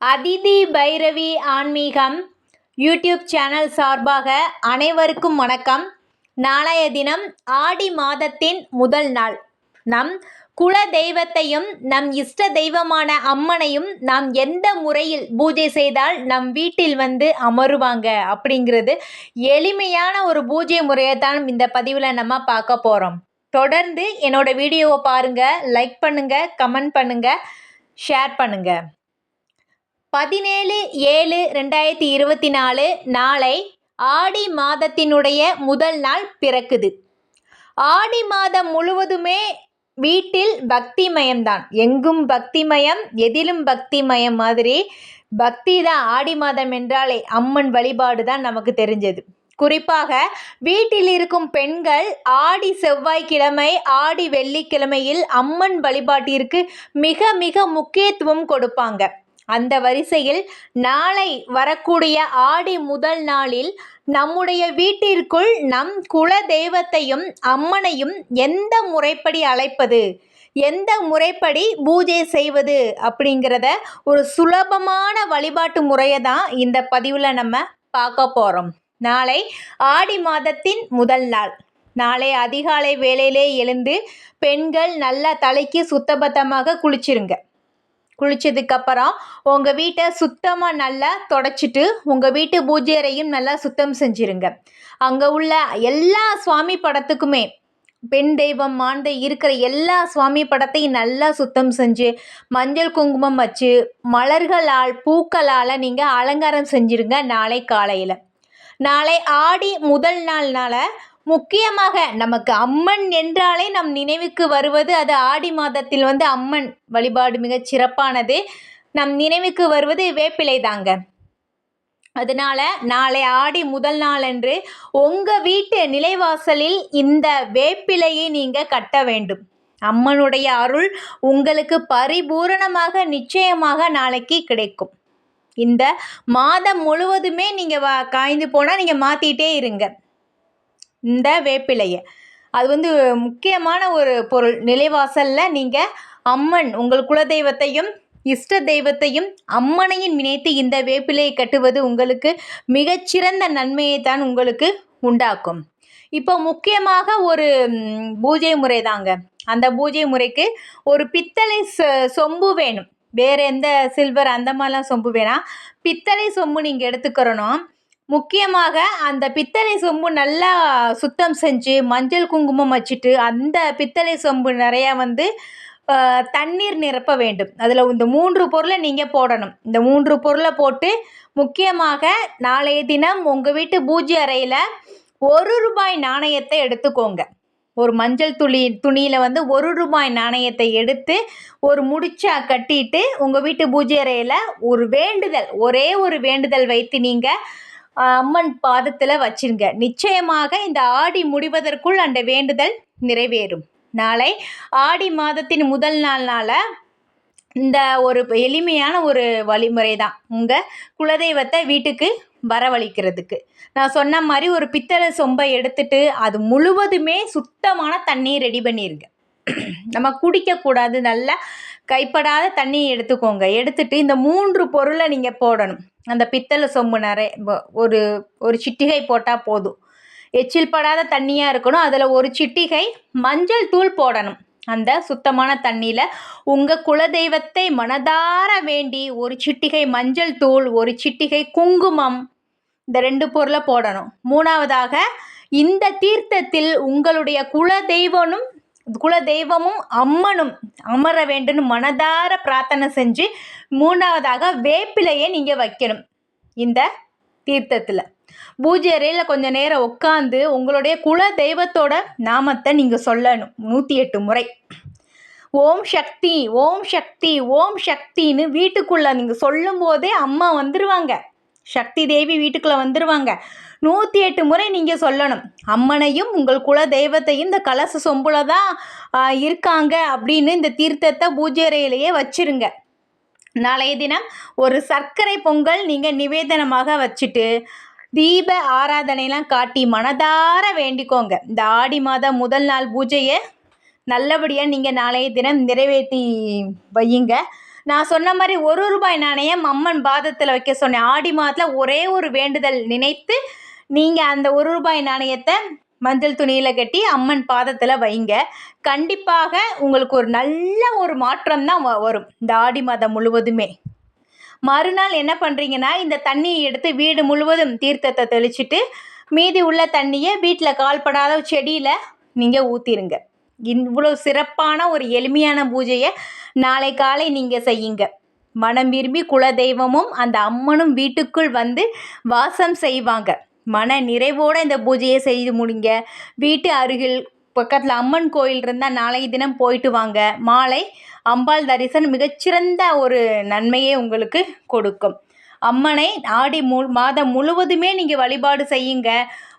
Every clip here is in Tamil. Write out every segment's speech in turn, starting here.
அதிதி பைரவி ஆன்மீகம் யூடியூப் சேனல் சார்பாக அனைவருக்கும் வணக்கம். நாளைய தினம் ஆடி மாதத்தின் முதல் நாள். நம் குல தெய்வத்தையும் நம் இஷ்ட தெய்வமான அம்மனையும் நாம் எந்த முறையில் பூஜை செய்தால் நம் வீட்டில் வந்து அமருவாங்க அப்படிங்கிறது எளிமையான ஒரு பூஜை முறையை தான் இந்த பதிவில் நம்ம பார்க்க போகிறோம் தொடர்ந்து என்னோட வீடியோவை பாருங்கள் லைக் பண்ணுங்கள் கமெண்ட் பண்ணுங்கள் ஷேர் பண்ணுங்கள் பதினேழு ஏழு ரெண்டாயிரத்தி இருபத்தி நாலு நாளை ஆடி மாதத்தினுடைய முதல் நாள் பிறக்குது. ஆடி மாதம் முழுவதுமே வீட்டில் பக்திமயம்தான். எங்கும் பக்திமயம் எதிலும் பக்திமயம் மாதிரி பக்தி தான் ஆடி மாதம் என்றாலே அம்மன் வழிபாடு தான் நமக்கு தெரிஞ்சது. குறிப்பாக வீட்டில் இருக்கும் பெண்கள் ஆடி செவ்வாய்க்கிழமை ஆடி வெள்ளிக்கிழமையில் அம்மன் வழிபாட்டிற்கு மிக மிக முக்கியத்துவம் கொடுப்பாங்க. அந்த வரிசையில் நாளை வரக்கூடிய ஆடி முதல் நாளில் நம்முடைய வீட்டிற்குள் நம் குல தெய்வத்தையும் அம்மனையும் எந்த முறைப்படி அழைப்பது? எந்த முறைப்படி பூஜை செய்வது? அப்படிங்கிறத ஒரு சுலபமான வழிபாட்டு முறையை தான் இந்த பதிவில் நம்ம பார்க்க போகிறோம் நாளை ஆடி மாதத்தின் முதல் நாள். நாளை அதிகாலை வேளையிலே எழுந்து பெண்கள் நல்லா தலைக்கு சுத்தபத்தமாக குளிச்சிருங்க. குளித்ததுக்கப்புறம் உங்கள் வீட்டை சுத்தமாக நல்லா தொடச்சிட்டு உங்கள் வீட்டு பூஜை அறையும் நல்லா சுத்தம் செஞ்சுருங்க. அங்கே உள்ள எல்லா சுவாமி படத்துக்குமே பெண் தெய்வம் மாண்ட இருக்கிற எல்லா சுவாமி படத்தையும் நல்லா சுத்தம் செஞ்சு மஞ்சள் குங்குமம் வச்சு மலர்களால் பூக்களால் நீங்கள் அலங்காரம் செஞ்சுருங்க நாளை காலையில். நாளை ஆடி முதல் நாள்னால முக்கியமாக நமக்கு அம்மன் என்றாலே நம் நினைவுக்கு வருவது அது ஆடி மாதத்தில் வந்து அம்மன் வழிபாடு மிகச் சிறப்பானது. நம் நினைவுக்கு வருவது வேப்பிலை தாங்க. அதனால நாளை ஆடி முதல் நாள் அன்று உங்கள் வீட்டு நிலைவாசலில் இந்த வேப்பிலையை நீங்கள் கட்ட வேண்டும். அம்மனுடைய அருள் உங்களுக்கு பரிபூரணமாக நிச்சயமாக நாளைக்கு கிடைக்கும். இந்த மாதம் முழுவதுமே நீங்கள் வா காய்ந்து போனால் நீங்கள் மாற்றிட்டே இருங்க. இந்த வேப்பிலையை. அது வந்து முக்கியமான ஒரு பொருள். நிலைவாசலில் நீங்கள் அம்மன் உங்கள் குலதெய்வத்தையும் இஷ்ட தெய்வத்தையும் அம்மனையும் நினைத்து இந்த வேப்பிலையை கட்டுவது உங்களுக்கு மிகச்சிறந்த நன்மையை தான் உங்களுக்கு உண்டாக்கும். இப்போ முக்கியமாக ஒரு பூஜை முறை தாங்க. அந்த பூஜை முறைக்கு ஒரு பித்தளை சொம்பு வேணும். வேறு எந்த சில்வர் அந்த மாதிரிலாம் சொம்பு வேணாம். பித்தளை சொம்பு நீங்கள் எடுத்துக்கிறணும். முக்கியமாக அந்த பித்தளை சொம்பு நல்லா சுத்தம் செஞ்சு மஞ்சள் குங்குமம் வச்சுட்டு அந்த பித்தளை சொம்பு நிறையா வந்து தண்ணீர் நிரப்ப வேண்டும். அதில் இந்த மூன்று பொருளை நீங்கள் போடணும். இந்த மூன்று பொருளை போட்டு முக்கியமாக நாளைய தினம் உங்கள் வீட்டு பூஜை அறையில் ஒரு ரூபாய் நாணயத்தை எடுத்துக்கோங்க. ஒரு மஞ்சள் துளி துணியில் வந்து ஒரு ரூபாய் நாணயத்தை எடுத்து ஒரு முடிச்சா கட்டிட்டு உங்கள் வீட்டு பூஜை அறையில் ஒரு வேண்டுதல் ஒரே ஒரு வேண்டுதல் வைத்து நீங்கள் அம்மன் பாதத்தில் வச்சிருங்க. நிச்சயமாக இந்த ஆடி முடிவதற்குள் அந்த வேண்டுதல் நிறைவேறும். நாளை ஆடி மாதத்தின் முதல் நாள்னால இந்த ஒரு எளிமையான ஒரு வழிமுறை தான் உங்கள் குலதெய்வத்தை வீட்டுக்கு வரவழிக்கிறதுக்கு. நான் சொன்ன மாதிரி ஒரு பித்தளை சொம்பை எடுத்துட்டு அது முழுவதுமே சுத்தமான தண்ணி ரெடி பண்ணிடுங்க நம்ம குடிக்கக்கூடாது நல்லா கைப்படாத தண்ணியை எடுத்துக்கோங்க. எடுத்துட்டு இந்த மூன்று பொருளை நீங்கள் போடணும். அந்த பித்தளை சொம்பு நிறைய ஒரு ஒரு சிட்டிகை போட்டால் போதும். எச்சில் படாத தண்ணியாக இருக்கணும். அதில் ஒரு சிட்டிகை மஞ்சள் தூள் போடணும். அந்த சுத்தமான தண்ணியில் உங்கள் குலதெய்வத்தை மனதார வேண்டி ஒரு சிட்டிகை மஞ்சள் தூள் ஒரு சிட்டிகை குங்குமம் இந்த ரெண்டு பொருளை போடணும். மூணாவதாக இந்த தீர்த்தத்தில் உங்களுடைய குலதெய்வனும் குலதெய்வமும் குல தெய்வமும் அம்மனும் அமர வேண்டும்னு மனதார பிரார்த்தனை செஞ்சு மூணாவதாக வேப்பிலையை நீங்கள் வைக்கணும் இந்த தீர்த்தத்தில். பூஜை அறையில் கொஞ்சம் நேரம் உட்காந்து உங்களுடைய குல தெய்வத்தோட நாமத்தை நீங்கள் சொல்லணும் நூற்றி எட்டு முறை. ஓம் சக்தி ஓம் சக்தி ஓம் சக்தின்னு வீட்டுக்குள்ளே நீங்கள் சொல்லும் போதே அம்மா வந்துடுவாங்க சக்தி தேவி வீட்டுக்குள்ளே வந்துடுவாங்க நூற்றி எட்டு முறை நீங்கள் சொல்லணும். அம்மனையும் உங்கள் குல தெய்வத்தையும் இந்த கலச சொம்புல தான் இருக்காங்க அப்படின்னு இந்த தீர்த்தத்தை பூஜை அறையிலேயே வச்சுருங்க. நாளைய தினம் ஒரு சர்க்கரை பொங்கல் நீங்கள் நிவேதனமாக வச்சுட்டு தீப ஆராதனைலாம் காட்டி மனதார வேண்டிக்கோங்க. இந்த ஆடி மாதம் முதல் நாள் பூஜையை நல்லபடியாக நீங்கள் நாளைய தினம் நிறைவேற்றி வையுங்க. நான் சொன்ன மாதிரி ஒரு ரூபாய் நாணயம் அம்மன் பாதத்தில் வைக்க சொன்னேன். ஆடி மாதத்தில் ஒரே ஒரு வேண்டுதல் நினைத்து நீங்கள் அந்த ஒரு ரூபாய் நாணயத்தை மஞ்சள் துணியில் கட்டி அம்மன் பாதத்தில் வைங்க. கண்டிப்பாக உங்களுக்கு ஒரு நல்ல ஒரு மாற்றம் தான் வ- வரும் இந்த ஆடி மாதம் முழுவதுமே. மறுநாள் என்ன பண்ணுறீங்கன்னா இந்த தண்ணியை எடுத்து வீடு முழுவதும் தீர்த்தத்தை தெளிச்சிட்டு மீதி உள்ள தண்ணியை வீட்டில் கால்படாத செடியில் நீங்கள் ஊற்றிருங்க இவ்வளோ சிறப்பான ஒரு எளிமையான பூஜையை நாளை காலை நீங்கள் செய்யுங்க. மனம் விரும்பி குலதெய்வமும் அந்த அம்மனும் வீட்டுக்குள் வந்து வாசம் செய்வாங்க. மன நிறைவோடு இந்த பூஜையை செய்து முடிங்க. வீட்டு அருகில் பக்கத்தில் அம்மன் கோயில் இருந்தால் நாளைய தினம் போயிட்டு வாங்க. மாலை அம்பாள் தரிசனம் மிகச்சிறந்த ஒரு நன்மையை உங்களுக்கு கொடுக்கும். அம்மனை ஆடி மு மாதம் முழுவதுமே நீங்கள் வழிபாடு செய்யுங்க.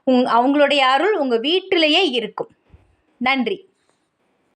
உங் அவங்களுடைய அருள் உங்கள் வீட்டிலேயே இருக்கும். நன்றி.